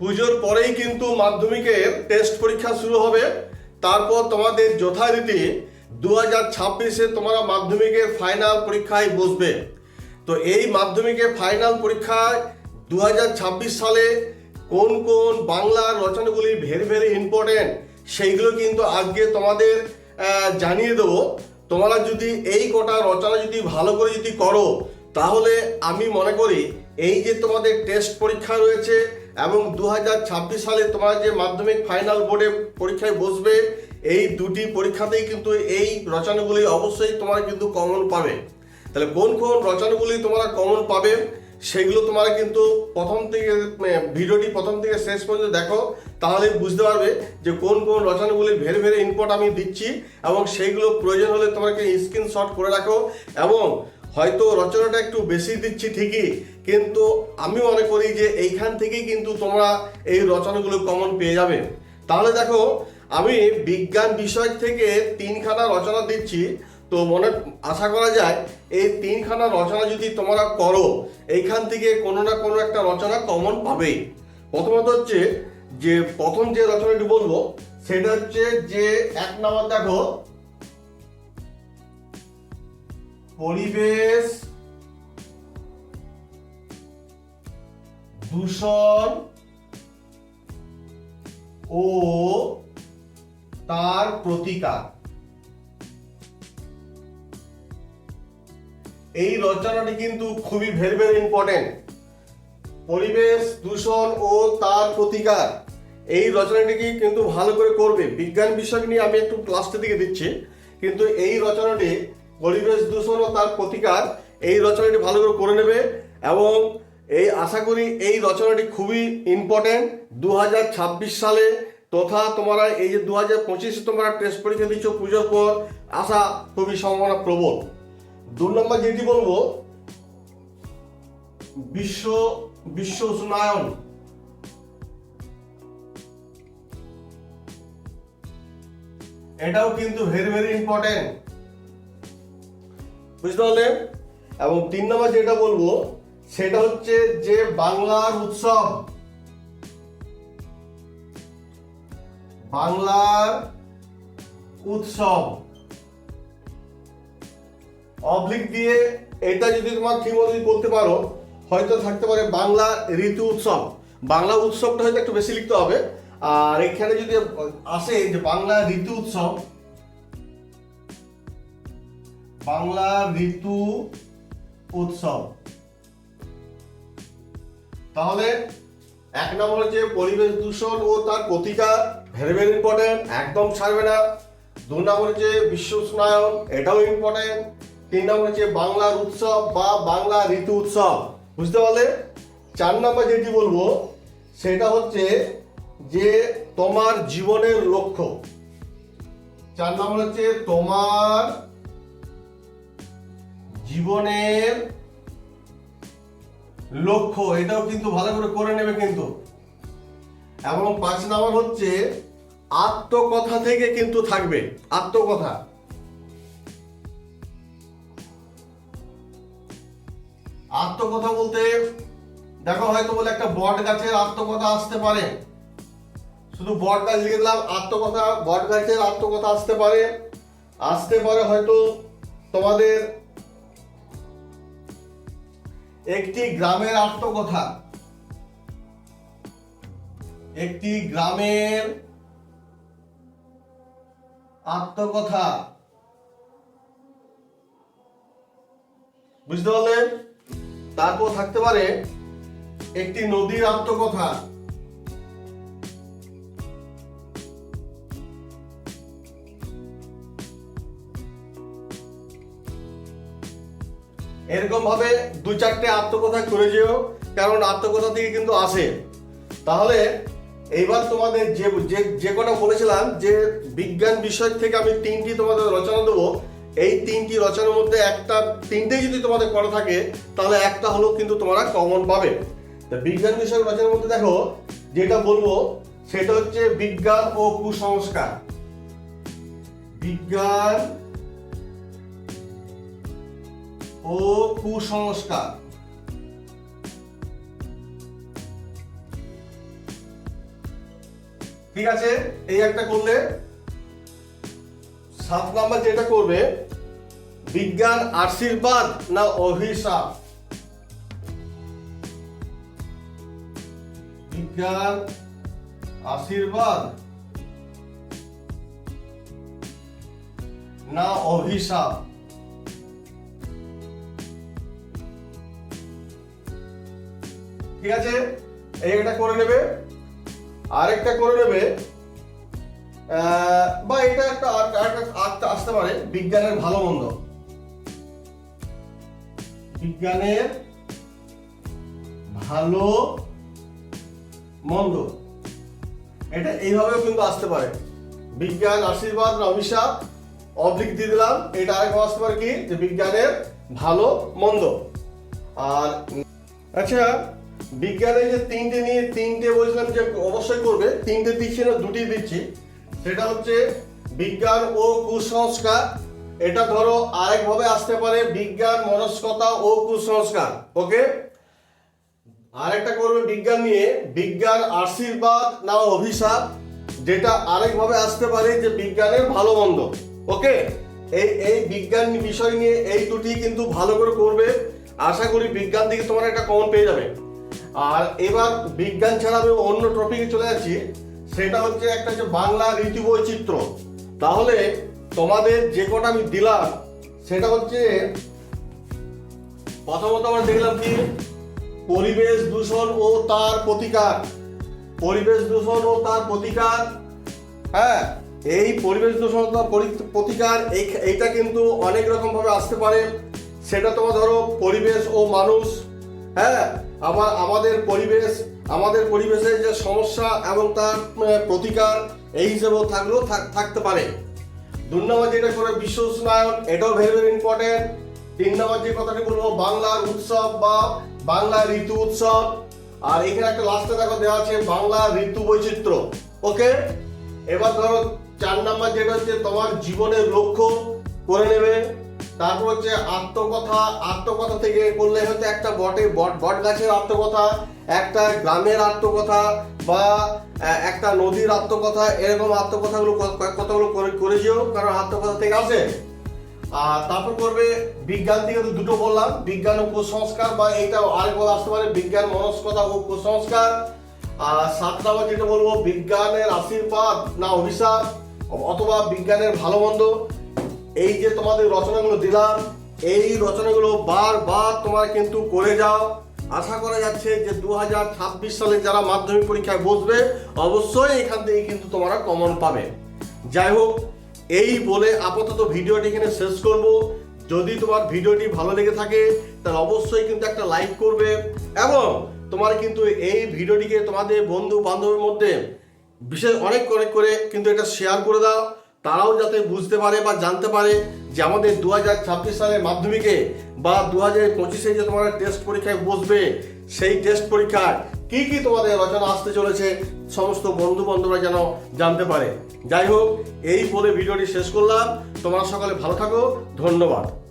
পুজোর পরেই কিন্তু মাধ্যমিকের টেস্ট পরীক্ষা শুরু হবে। তারপর তোমাদের যথারীতি দু হাজার ছাব্বিশে তোমরা মাধ্যমিকের ফাইনাল পরীক্ষায় বসবে। তো এই মাধ্যমিকের ফাইনাল পরীক্ষায় দু হাজার ছাব্বিশ সালে কোন কোন বাংলার রচনাগুলি ভেরি ভেরি ইম্পর্টেন্ট সেইগুলো কিন্তু আজকে তোমাদের জানিয়ে দেবো। তোমরা যদি এই কটা রচনা যদি ভালো করে যদি করো, তাহলে আমি মনে করি এই যে তোমাদের টেস্ট পরীক্ষা রয়েছে এবং দু হাজার ছাব্বিশ সালে তোমরা যে মাধ্যমিক ফাইনাল বোর্ডে পরীক্ষায় বসবে এই দুটি পরীক্ষাতেই কিন্তু এই রচনাগুলি অবশ্যই তোমরা কিন্তু কমন পাবে। তাহলে কোন কোন রচনাগুলি তোমরা কমন পাবে সেগুলো তোমরা কিন্তু প্রথম থেকে মানে, ভিডিওটি প্রথম থেকে শেষ পর্যন্ত দেখো তাহলে বুঝতে পারবে যে কোন কোন রচনাগুলি ভেরি ভেরি ইম্পর্ট আমি দিচ্ছি এবং সেইগুলো প্রয়োজন হলে তোমাকে স্ক্রিনশট করে রাখো এবং হয়তো রচনাটা একটু বেশি দিচ্ছি ঠিকই, কিন্তু আমি মনে করি যে এইখান থেকেই কিন্তু তোমরা এই রচনাগুলো কমন পেয়ে যাবে। তাহলে দেখো, আমি বিজ্ঞান বিষয় থেকে তিনখানা রচনা দিচ্ছি, তো মনে, আশা করা যায় এই তিনখানা রচনা যদি তোমরা করো, এইখান থেকে কোনো না কোনো একটা রচনা কমন পাবেই। প্রথমত হচ্ছে যে, প্রথম যে রচনাটি বলব, সেটা হচ্ছে যে, এক নম্বর দেখো পরিবেশ, দূষণ ও তার প্রতিকার। এই রচনাটি কিন্তু খুবই ভেরি ভেরি ইম্পর্টেন্ট পরিবেশ, দূষণ ও তার প্রতিকার। এই রচনাটিকে কিন্তু ভালো করে করবে? বিজ্ঞান বিষয় নিয়ে আমি একটু লাস্টের দিকে দিচ্ছি। কিন্তু এই রচনাটি পরিবেশ দূষণ ও তার প্রতিকার, এই রচনাটি ভালো করে করে নেবে এবং এই আশা করি এই রচনাটি খুবই ইম্পর্টেন্ট দু হাজার ছাব্বিশ সালে তথা তোমরা এই যে দু হাজার পঁচিশে তোমরা টেস্ট পরীক্ষা দিচ্ছ পুজোর পর আসা খুবই সম্ভাবনা প্রবল। দু নম্বর যেটি বলব, বিশ্ব বিশ্ব উষ্ণায়ন। এটাও কিন্তু ভেরি ভেরি ইম্পর্টেন্ট বুঝতে পারলে? এবং তিন নম্বর যেটা বলব, সেটা হচ্ছে যে বাংলার উৎসব বাংলার উৎসব অবলিক দিয়ে এটা যদি তোমার ঠিক মতো করতে পারো, হয়তো থাকতে পারে বাংলা ঋতু উৎসব। বাংলা উৎসবটা হয়তো একটু বেশি লিখতে হবে। আর এখানে যদি আসে যে বাংলা ঋতু উৎসব বাংলা ঋতু উৎসব। তাহলে এক নম্বর হচ্ছে পরিবেশ দূষণ ও তার প্রতিকার ভেরি ভেরি ইম্পর্টেন্ট একদম ছাড়বে না। দু নম্বর হচ্ছে বিশ্ব উষ্ণায়ন, এটাও ইম্পর্টেন্ট তিন নম্বর হচ্ছে বাংলার উৎসব বা বাংলা ঋতু উৎসব, বুঝতে পারলে? চার নম্বর যেটি বলব, সেটা হচ্ছে যে তোমার জীবনের লক্ষ্য। চার নম্বর হচ্ছে তোমার জীবনের লক্ষ্য, এটাও কিন্তু ভালো করে করে নেবে কিন্তু। এবং পাঁচ নাম্বার হচ্ছে, আত্মকথা থেকে কিন্তু থাকবে। আত্মকথা। আত্মকথা বলতে, দেখো হয়তো বলে একটা বট গাছের আত্মকথা আসতে পারে। শুধু বট গাছ লিখে দিলাম, আত্মকথা, বট গাছের আত্মকথা আসতে পারে। আসতে পারে হয়তো তোমাদের একটি গ্রামের আত্মকথা। একটি গ্রামের আত্মকথা। বুঝতে পারলেন? তারপর থাকতে পারে একটি নদীর আত্মকথা। এরকম ভাবে দু চারটে আত্মকথা করে যেও, কারণ আত্মকথা থেকে কিন্তু আসে। তাহলে এইবার তোমাদের যে যে যে কটা বলেছিলাম যে বিজ্ঞান বিষয় থেকে আমি তিনটি তোমাদের রচনা দেবো, এই তিনটি রচনার মধ্যে একটা, তিনটেই যদি তোমাদের করা থাকে, তাহলে একটা হলো কিন্তু তোমরা কমন পাবে। তা বিজ্ঞান বিষয়ক রচনার মধ্যে দেখো, যেটা বলব, সেটা হচ্ছে বিজ্ঞান ও কুসংস্কার। বিজ্ঞান কুসংস্কার। ঠিক আছে? এই একটা করলে সাত নাম্বার যেটা করবে, বিজ্ঞান আশীর্বাদ না অভিশাপ? বিজ্ঞান আশীর্বাদ না অভিশাপ? ঠিক আছে? এই একটা করে নেবে। আরেকটা করে নেবে। বা এটা একটা আর- আরেকটা আরেকটা আসতে পারে। বিজ্ঞানের ভালো মন্দ। বিজ্ঞানের ভালো মন্দ। এটা এইভাবেও কিন্তু আসতে পারে। বিজ্ঞান, আশীর্বাদ, না অভিশাপ, অবলিক দিয়ে দিলাম। এটা আরেকবার আসতে পারে কি? যে বিজ্ঞানের ভালো মন্দ। আর আচ্ছা বিজ্ঞানে যে তিনটে নিয়ে তিনটে বলছিলাম যে অবশ্যই করবে, তিনটে দিচ্ছি না, দুটি দিচ্ছি। সেটা হচ্ছে বিজ্ঞান ও কুসংস্কার। এটা ধরো আরেকভাবে আসতে পারে, বিজ্ঞান, মনস্কতা ও কুসংস্কার। ওকে আরেকটা করবে বিজ্ঞান নিয়ে, বিজ্ঞান আশীর্বাদ না অভিশাপ, যেটা আরেকভাবে আসতে পারে যে বিজ্ঞানের ভালো মন্দ। ওকে এই এই বিজ্ঞান বিষয় নিয়ে এই দুটি কিন্তু ভালো করে করবে। আশা করি বিজ্ঞান থেকে তোমার একটা কমন পেয়ে যাবে। আর এবার বিজ্ঞান ছাড়া আমি অন্য টপিকে চলে যাচ্ছি। সেটা হচ্ছে একটা হচ্ছে বাংলা রীতি বৈচিত্র্য তাহলে তোমাদের যে কটা আমি দিলাম, সেটা হচ্ছে প্রথমত আমরা দেখলাম কি? পরিবেশ দূষণ ও তার প্রতিকার। পরিবেশ দূষণ ও তার প্রতিকার হ্যাঁ? এই পরিবেশ দূষণ তার পরি- প্রতিকার, এই- এইটা কিন্তু অনেক রকম ভাবে আসতে পারে। সেটা তোমার ধরো পরিবেশ ও মানুষ হ্যাঁ? আবার আমাদের পরিবেশ, আমাদের পরিবেশের যে সমস্যা এবং তার প্রতিকার, এই হিসেবেও থাকলেও থাক- থাকতে পারে। দু নম্বর যেটা করে বিশ্ব উষ্ণায়ন এটাও ভেরি ভেরি ইম্পর্টেন্ট তিন নম্বর যে কথাটি বলব, বাংলার উৎসব বা বাংলা ঋতু উৎসব। আর এখানে একটা লাস্টে দেখো দেওয়া আছে, বাংলা ঋতু বৈচিত্র্য। ওকে এবার ধরো, চার নাম্বার যেটা হচ্ছে, তোমার জীবনের লক্ষ্য করে নেবে। তারপর হচ্ছে আত্মকথা আত্মকথা থেকে করলে হচ্ছে একটা বটে, বট বট গাছের আত্মকথা, একটা গ্রামের আত্মকথা বা একটা নদীর আত্মকথা, এরকম আত্মকথাগুলো কথাগুলো করে করে কারণ আত্মকথা থেকে আসে। আর তারপর করবে বিজ্ঞান থেকে তো দুটো বললাম, বিজ্ঞান ও কুসংস্কার বা এইটা আরেকবার আসতে পারে, বিজ্ঞান মনস্কতা ও কুসংস্কার। আর সাত নম্বর যেটা বলব, বিজ্ঞানের আশীর্বাদ না অভিশাপ, অথবা বিজ্ঞানের ভালো মন্দ। এই যে তোমাদের রচনাগুলো দিলাম, এই রচনাগুলো বারবার তোমরা কিন্তু করে যাও। আশা করা যাচ্ছে যে দু হাজার ছাব্বিশ সালে যারা মাধ্যমিক পরীক্ষায় বসবে, অবশ্যই এখান থেকে কিন্তু তোমরা কমন পাবে। যাই হোক, এই বলে আপাতত ভিডিওটি এখানে শেষ করব। যদি তোমার ভিডিওটি ভালো লেগে থাকে, তাহলে অবশ্যই কিন্তু একটা লাইক করবে এবং তোমার কিন্তু এই ভিডিওটিকে তোমাদের বন্ধু বান্ধবের মধ্যে বিশেষ অনেক অনেক করে কিন্তু এটা শেয়ার করে দাও। তারাও যাতে বুঝতে পারে বা জানতে পারে যে আমাদের দু হাজার ছাব্বিশ সালের মাধ্যমিকে বা দু হাজার পঁচিশে যে তোমরা টেস্ট পরীক্ষায় বসবে, সেই টেস্ট পরীক্ষায় কি কি তোমাদের রচনা আসতে চলেছে, সমস্ত বন্ধু বান্ধবরা যেন জানতে পারে। যাই হোক, এই বলে ভিডিওটি শেষ করলাম। তোমরা সকালে ভালো থাকো। ধন্যবাদ।